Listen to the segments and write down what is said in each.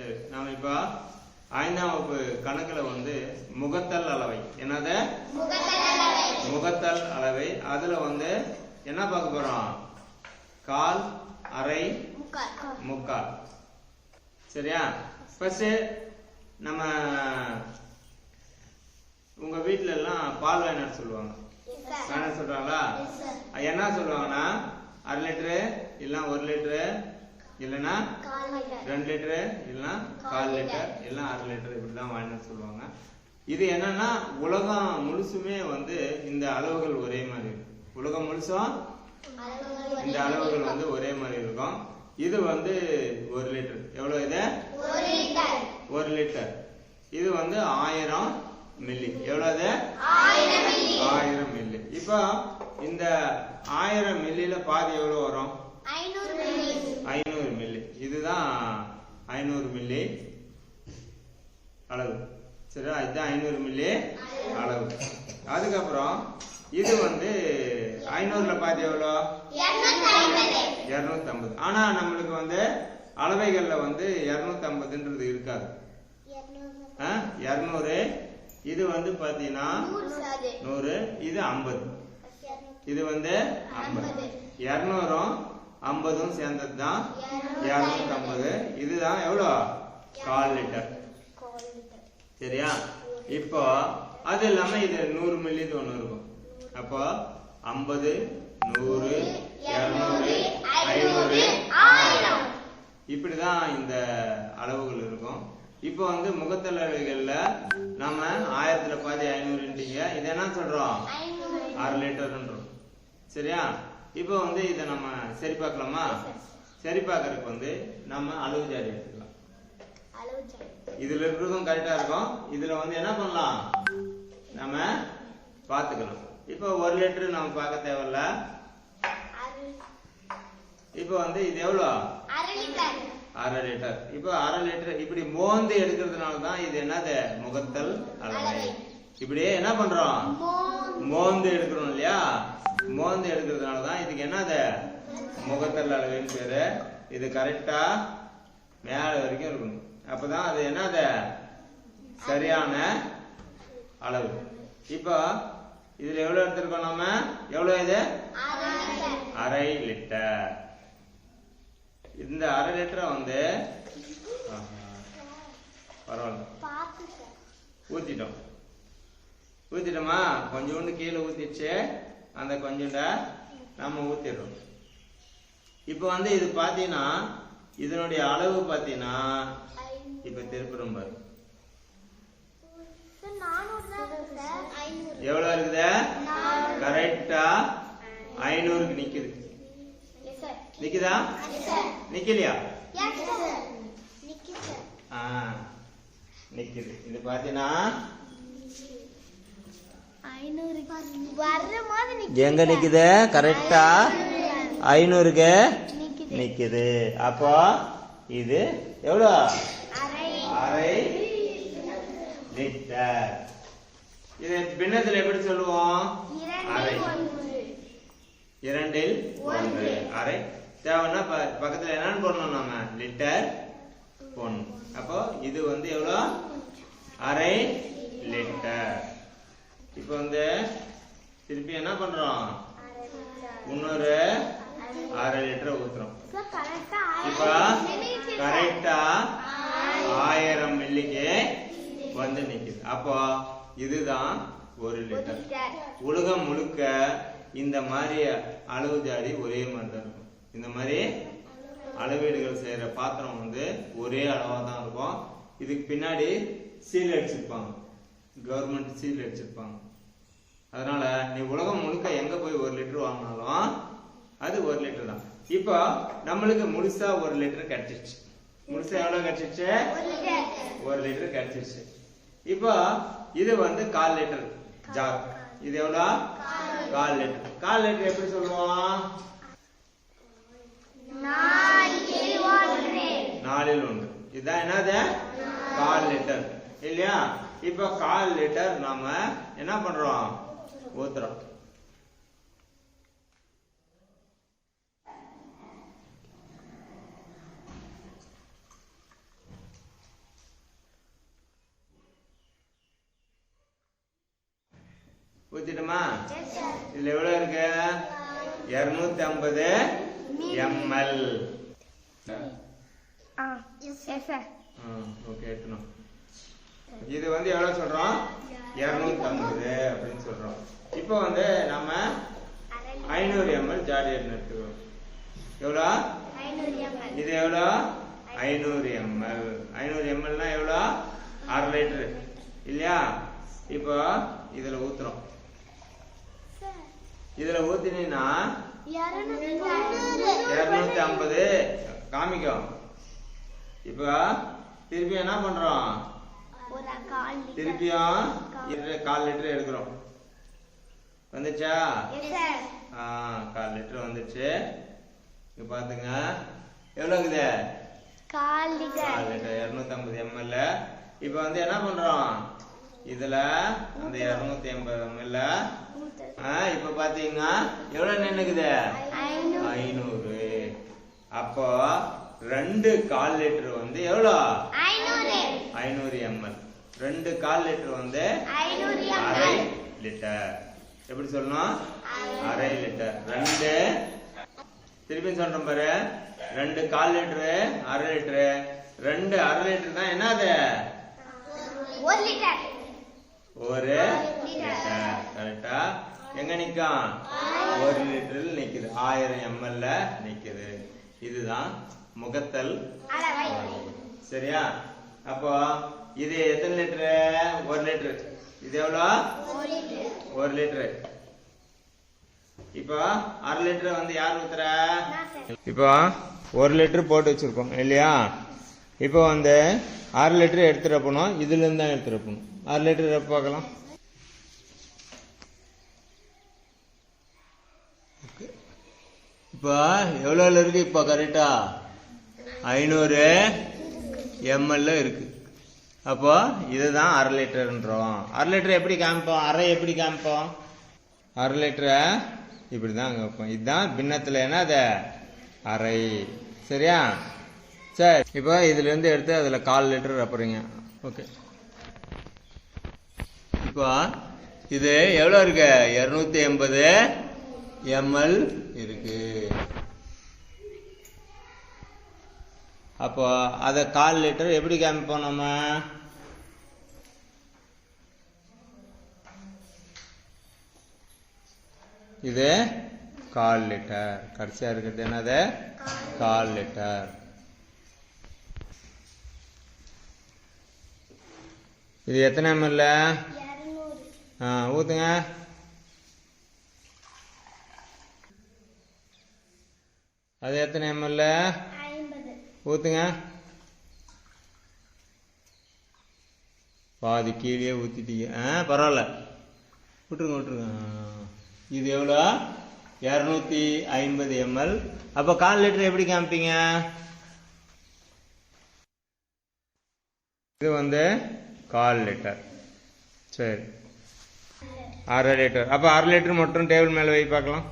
சரி நாம இப்போ ஐந்தாம் வகுப்பு கணக்குல வந்து முகத்தல் அளவை. என்னது? முகத்தல் அளவை. அதுல வந்து என்ன பார்க்க போறோம்? கால் அரை முக்கால். சரியா? ஃபர்ஸ்ட் நம்ம உங்க வீட்ல எல்லாம் பால் வேணான்னு சொல்லுவாங்க. வேணாம் சொல்றாங்களா? அது என்ன சொல்லுவாங்கன்னா அரை லிட்டரு இல்லைன்னா ஒரு லிட்டரு இல்லைன்னா ரெண்டு லிட்டரு இல்லைன்னா கால் லிட்டர் இல்லைன்னா அரை லிட்டர் இப்படிதான் வாங்கினு சொல்லுவாங்க. இது என்னன்னா உலகம் முழுசுமே வந்து இந்த அளவுகள் ஒரே மாதிரி இருக்கு உலகம் முழுசும் இந்த அளவுகள் வந்து ஒரே மாதிரி இருக்கும். இது வந்து ஒரு லிட்டர். எவ்வளவு இது? ஒரு லிட்டர். இது வந்து ஆயிரம் மில்லி. எவ்வளவு ஆயிரம் மில்லி. இப்போ இந்த ஆயிரம் மில்லியில பாதி எவ்வளவு வரும்? இதுதான் ஐநூறு மில்லி அளவு. சரியா? இதுதான் ஐநூறு மில்லி அளவு. அதுக்கப்புறம் இது வந்து ஐநூறுல பாதி எவ்வளோ? இருநூத்தி ஐம்பது. ஆனா நம்மளுக்கு வந்து அளவைகள்ல வந்து இருநூத்தி ஐம்பதுன்றது இருக்காது. இருநூறு. இது வந்து பாத்தீங்கன்னா நூறு. இது ஐம்பது. இது வந்து ஐம்பது. இருநூறும் ஐம்பதும் சேர்ந்தது தான் இருநூத்தி ஐம்பது இதுதான் எவ்வளோ? கால் லிட்டர். சரியா? இப்போ அது இல்லாம இது நூறு மில்லி ஒண்ணு இருக்கும். அப்போ ஐம்பது நூறு இருநூறு ஐநூறு ஆயிரம். இப்படிதான் இந்த அளவுகள் இருக்கும். இப்போ வந்து முகத்தளவுகள்ல நம்ம ஆயிரத்துல பாதி ஐநூறுன்றீங்க இது என்ன சொல்றோம்? அரை லிட்டர்ன்றோம். சரியா? இப்போ வந்து இதை நம்ம சரி பார்க்கலாமா சரி பார்க்கறதுக்கு வந்து நம்ம அளவு ஜாடி எடுத்துக்கலாம். இதுல இருக்கிறதும் கரெக்டா இருக்கும். இதுல வந்து என்ன பண்ணலாம்? நம்ம பார்த்துக்கலாம். இப்போ ஒரு லிட்டர் நம்ம பார்க்க தேவையில்ல. இப்போ வந்து இது எவ்வளோ? அரை லிட்டர் இப்போ அரை லிட்டர் இப்படி மோந்து எடுக்கிறதுனால தான் இது என்னது? முகத்தல் அளவை. இப்படியே என்ன பண்றோம்? மோந்து எடுக்கிறோம் இல்லையா? மோந்து எடுக்கிறதுனால தான் இதுக்கு என்னது முகத்தல் அளவுன்னு பேரு. இது கரெக்டா மேல வரைக்கும் இருக்கணும். அப்பதான் அது என்னது சரியான அளவு. இப்போ இதுல எவ்வளவு எடுத்திருக்கோம் நம்ம எவ்வளவு இது? அரை லிட்டர். இந்த அரை லிட்டரை வந்து பரவாயில்ல. ஊத்திட்டோம். ஊத்திட்டோமா? கொஞ்சோண்டு கீழே ஊத்திடுச்சு அந்த கொஞ்சோண்ட நம்ம ஊத்திடுறோம். இப்போ வந்து இது பாத்தீங்கன்னா இதனுடைய அளவு பாத்தீங்கன்னா இப்ப திருப்புறம் பாரு. எவ்வளவு இருக்குது? கரெக்டா ஐநூறுக்கு நிக்குது. நிக்குதா? நிக்கலையா? நிக்குது இது பாத்தீங்கன்னா எங்க நிக்குது? கரெக்டா ஐநூறுக்கு நிக்குது. அப்போ இது எவ்வளோ? அரை. லிட்டர். இது பின்னத்துல எப்படி சொல்லுவோம்? அரை. இரண்டில் ஒன்று. அரை. தேவைன்னா பக்கத்துல என்னன்னு போடணும் நாம? லிட்டர் போடணும் அப்போ இது வந்து எவ்வளோ? அரை லிட்டர். இப்போ வந்து திருப்பி என்ன பண்றோம்? இன்னொரு அரை லிட்டர் ஊத்துறோம். இப்போ கரெக்டா ஆயிரம் மில்லிக்கு வந்து நிக்குது. அப்போ இதுதான் ஒரு லிட்டர். உலகம் முழுக்க இந்த மாதிரி அளவு ஜாடி ஒரே மாதிரி தான் இருக்கும். இந்த மாதிரி அளவீடுகள் செய்யற பாத்திரம் வந்து ஒரே அளவா தான் இருக்கும். இதுக்கு பின்னாடி சீல் அடிச்சிருப்பாங்க. கவர்மெண்ட் சீல் அடிச்சிருப்பாங்க. அதனால நீ உலகம் முழுக்க எங்க போய் ஒரு லிட்டர் வாங்கினாலும் அது ஒரு லிட்டர் தான். இப்போ நம்மளுக்கு முழுசா ஒரு லிட்டர் கிடைச்சிருச்சு. முழுசா எவ்வளவு கிடைச்சிருச்சு? ஒரு லிட்டர் கிடைச்சிருச்சு. இப்போ இது வந்து கால் லிட்டர் ஜார் இது எவ்வளோ? கால் லிட்டர் கால் லிட்டர் எப்படி சொல்லுவோம்? நாலில் ஒன்று. இதுதான் என்னது? கால் லிட்டர் இல்லையா? இப்போ கால் லிட்டர் நம்ம என்ன பண்றோம்? ஊத்துறோம். ஊத்திட்டோமா? இதுல எவ்வளவு இருக்கு? இருநூத்தி ஐம்பது எம்எல் ஓகே எடுத்துனோம் இது வந்து எவ்வளவு சொல்றோம்? இருநூத்தி ஐம்பது அப்படின்னு சொல்றோம். இப்போ வந்து நம்ம ஐநூறு எம்எல் ஜாடி எடுத்துக்கிறோம் எவ்வளோ? இது எவ்வளோ? ஐநூறு எம்எல் ஐநூறு எம்எல்னா எவ்வளோ? அரை லிட்டரு. இல்லையா? இப்போ இதில் ஊத்துறோம். இதில் ஊத்தினீங்கன்னா இரநூத்தி ஐம்பது காமிக்கும். இப்போ திருப்பி என்ன பண்ணுறோம் திருப்பியும் கால் லிட்டர் எடுக்கிறோம். வந்துச்சா? ஆ கால் லிட்டர் வந்துச்சு. இங்க பாத்துங்க. எவ்வளோ இருக்குது? கால் லிட்டர் இரநூத்தி ஐம்பது எம்எல்ல இப்போ வந்து என்ன பண்றோம்? இதுல அந்த இரநூத்தி எண்பது எம்எல்ல இப்போ பாத்தீங்கன்னா எவ்வளவு நின்னுக்குது ஐநூறு. ஐநூறு. அப்போ ரெண்டு கால் லிட்டர் வந்து எவ்வளோ ஐநூறு எம்எல் ரெண்டு கால் லிட்டர் வந்து அரை லிட்டர் எப்படி சொல்லணும்? அரை லிட்டர் ரெண்டு. திருப்பி சொல்றேன் பாரு. ரெண்டு கால் லிட்டரு அரை லிட்டரு ரெண்டு அரை லிட்டர் தான் என்னது ஒரு லிட்டர் ஒரு லிட்டர் கரெக்டா எங்க நிக்கும்? ஒரு லிட்டரில் நிக்குது. ஆயிரம் எம்எல்ல நிக்குது. இதுதான் முகத்தல் சரியா? அப்போ இது எத்தனை லிட்டரு? ஒரு லிட்டரு. இது எவ்வளோ? ஒரு லிட்டர். இப்போ அரை லிட்டர் வந்து யார் ஊத்துறா? இப்போ ஒரு லிட்டர் போட்டு வச்சிருக்கோம் இல்லையா? இப்போ வந்து அரை லிட்டர் எடுத்துட்டு போனோம் இதுல இருந்து தான் எடுத்துட்டு போகணும். அரை லிட்டர் பார்க்கலாம். இப்போ எவ்வளோல இருக்கு? இப்போ கரெக்டா ஐநூறு. எம்எல்ல இருக்குது அப்போது இதுதான் அரை லிட்டருன்றோம். அரை லிட்டர் எப்படி காமிப்போம்? அரை எப்படி காமிப்போம்? அரை லிட்டரை இப்படி தான் காமிப்போம். இதுதான் பின்னத்தில் என்ன அதை? அரை. சரியா? சரி. இப்போ இதுலேருந்து எடுத்து அதில் கால் லிட்டர் ரப்புறீங்க ஓகே. இப்போ இது எவ்வளோ இருக்கு? இரநூத்தி எண்பது எம்எல் இருக்குது அப்போ அதை கால் லிட்டர் எப்படி காமிப்போம் நம்ம இது கால் லிட்டர். கடைசியா இருக்கிறது என்னது? கால் லிட்டர். இது எத்தனை எம்எல்ல ஆ ஊத்துங்க. அது எத்தனை எம்எல்ஏ ஊற்றுங்க பாதி கீழே ஊற்றிட்டீங்க ஆ பரவாயில்ல. விட்டுருங்க விட்டுருங்க. இது எவ்வளோ? இரநூத்தி ஐம்பது எம்எல். அப்போ கால் லிட்டர் எப்படி காமிப்பீங்க? இது வந்து கால் லிட்டர். சரி. அரை லிட்டர். அப்போ அரை லிட்டர் மட்டும் டேபிள் மேலே வை பார்க்கலாம்.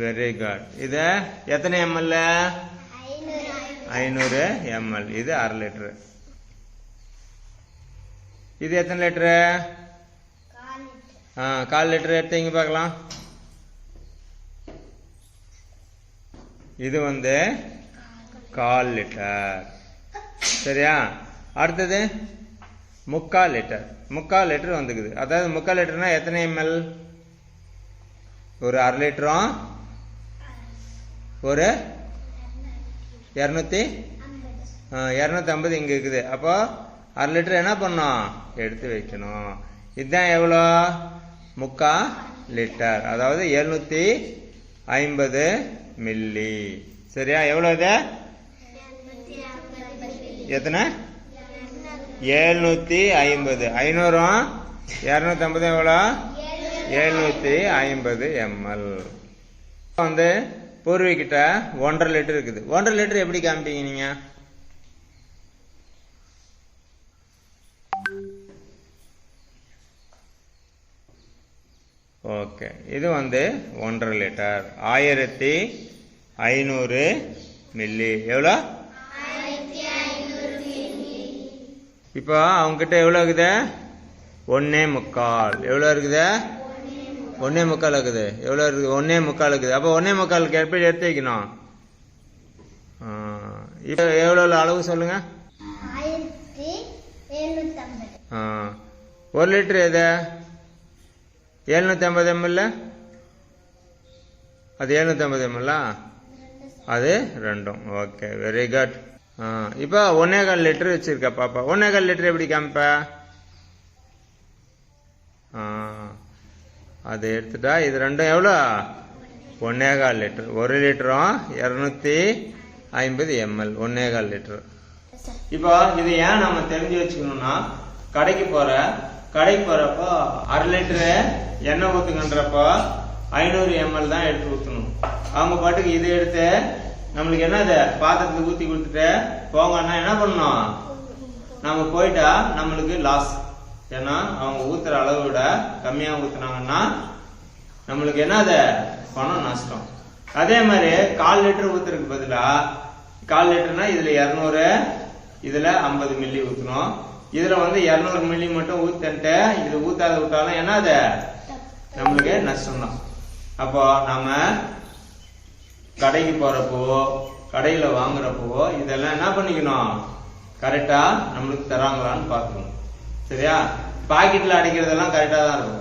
வெரி குட் இது எத்தனை எம்எல் ஐநூறு எம்எல் இது அரை லிட்டரு இது எத்தனை லிட்டரு ஆ கால் லிட்டர் எடுத்தீங்க பார்க்கலாம். இது வந்து கால் லிட்டர் சரியா? அடுத்தது முக்கால் லிட்டர் முக்கால் லிட்டர் வந்துக்குது. அதாவது முக்கால் லிட்டர்னா எத்தனை எம்எல் ஒரு அரை லிட்டரும் ஒரு இரநூத்தி இரநூத்தி ஐம்பது இங்கே இருக்குது. அப்போ அரை லிட்டர் என்ன பண்ணோம் எடுத்து வைக்கணும். இதுதான் எவ்வளோ? முக்கா லிட்டர். அதாவது எழுநூற்றி ஐம்பது மில்லி. சரியா? எவ்வளோ இது? எத்தனை? எழுநூற்றி ஐம்பது. ஐநூறும் இரநூத்தி ஐம்பது எவ்வளோ? எழுநூற்றி ஐம்பது எம்எல். வந்து பூர்வீகிட்ட ஒன்றரை லிட்டர் இருக்குது. ஒன்றரை லிட்டர் எப்படி காமிப்பீங்க நீங்க? ஓகே. இது வந்து ஒன்றரை லிட்டர். ஆயிரத்தி ஐநூறு மில்லி. எவ்வளோ? இப்போ அவங்ககிட்ட எவ்வளோ இருக்குது? ஒன்றே முக்கால். எவ்வளோ இருக்குது? ஒன்னே முக்கால் இருக்குது எவ்வளோ இருக்குது? ஒன்னே முக்கால் இருக்குது அப்போ ஒன்னே முக்காலுக்கு எப்படி எடுத்து வைக்கணும்? இப்போ எவ்வளோ அளவு சொல்லுங்க? ஆயிரத்தி எழுநூத்தி ஐம்பது ஆ, ஒரு லிட்டர் எது? எழுநூற்றி ஐம்பது எம்எல்ல? அது எழுநூற்றி ஐம்பது எம்எல்லா? அது ரெண்டும். Okay very good. இப்போ ஒன்னே கால் லிட்டர் வச்சிருக்க பாப்பா ஒன்னே கால் லிட்டர் எப்படி காமிப்ப ஆ, அது எடுத்துட்டா இது ரெண்டும் எவ்வளோ? ஒன்னேகால் லிட்டர். ஒரு லிட்டரும் இரநூத்தி ஐம்பது எம்எல். ஒன்னேகால் லிட்டர். இப்போ இது ஏன் நம்ம தெரிஞ்சு வச்சுக்கணும்னா கடைக்கு போற கடைக்கு போறப்போ அரை லிட்டரு எண்ணெய் ஊற்றுங்கன்றப்போ ஐநூறு எம்எல் தான் எடுத்து ஊற்றணும் அவங்க பாட்டுக்கு இது எடுத்து நம்மளுக்கு என்னது பாத்திரத்துக்கு ஊற்றி கொடுத்துட்டு போங்கன்னா என்ன பண்ணணும்? நம்ம போயிட்டா நம்மளுக்கு லாஸ் ஏன்னா அவங்க ஊத்துற அளவு விட கம்மியாக ஊத்துனாங்கன்னா நம்மளுக்கு என்னது பணம் நஷ்டம். அதே மாதிரி கால் லிட்டர் ஊத்துறதுக்கு பதிலா கால் லிட்டர்னா இதுல இரநூறு இதுல ஐம்பது மில்லி ஊத்தணும். இதுல வந்து இரநூறு மில்லி மட்டும் ஊத்தன்ட்டு இது ஊத்தாத விட்டாலும் என்னது நம்மளுக்கு நஷ்டம் தான் அப்போ நம்ம கடைக்கு போறப்போ கடையில வாங்குறப்போ இதெல்லாம் என்ன பண்ணிக்கணும்? கரெக்டா நம்மளுக்கு தராங்களான்னு பார்க்கணும் சரியா? பாக்கெட்ல அடைக்கிறதெல்லாம் கரெக்டா தான் இருக்கும்.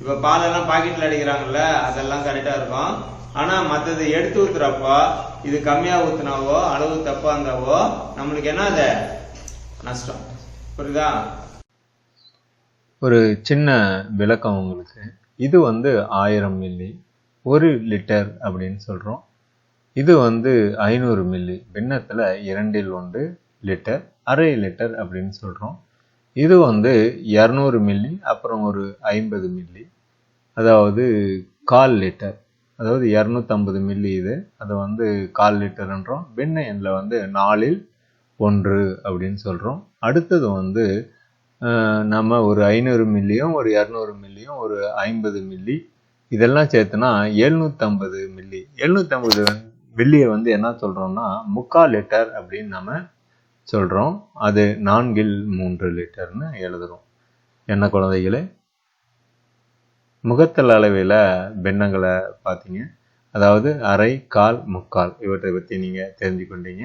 இப்ப பாலெல்லாம் பாக்கெட்ல அடிக்கிறாங்கல்ல அதெல்லாம் கரெக்டா இருக்கும். ஆனா மத்தது எடுத்து ஊத்துறப்போ இது கம்மியா ஊத்துனாவோ அளவு தப்பா இருந்தாவோ நம்மளுக்கு என்ன அது? நஷ்டம். புரியுதா? ஒரு சின்ன விளக்கம் உங்களுக்கு. இது வந்து ஆயிரம் மில்லி ஒரு லிட்டர் அப்படின்னு சொல்கிறோம் இது வந்து ஐநூறு மில்லி பின்னத்தில் இரண்டில் ஒன்று லிட்டர் அரை லிட்டர் அப்படின்னு சொல்கிறோம் இது வந்து இரநூறு மில்லி அப்புறம் ஒரு ஐம்பது மில்லி அதாவது கால் லிட்டர் அதாவது இரநூத்தம்பது மில்லி இது. அதை வந்து கால் லிட்டர்ன்றோம் பின்ன எண்ணில் வந்து நாலில் ஒன்று அப்படின்னு சொல்கிறோம் அடுத்தது வந்து நம்ம ஒரு ஐநூறு மில்லியும் ஒரு இரநூறு மில்லியும் ஒரு ஐம்பது மில்லி இதெல்லாம் சேர்த்துனா எழுநூற்றம்பது மில்லி எழுநூற்றம்பது மில்லியை வந்து என்ன சொல்கிறோம்னா முக்கால் லிட்டர் அப்படின்னு நம்ம சொல்கிறோம் அது நான்கில் மூன்று லிட்டர்னு எழுதுறோம். என்ன குழந்தைகளே? முகத்தல் அளவில் பின்னங்களை பார்த்தீங்க. அதாவது அரை கால் முக்கால். இவற்றை பற்றி நீங்கள் தெரிஞ்சு கொண்டீங்க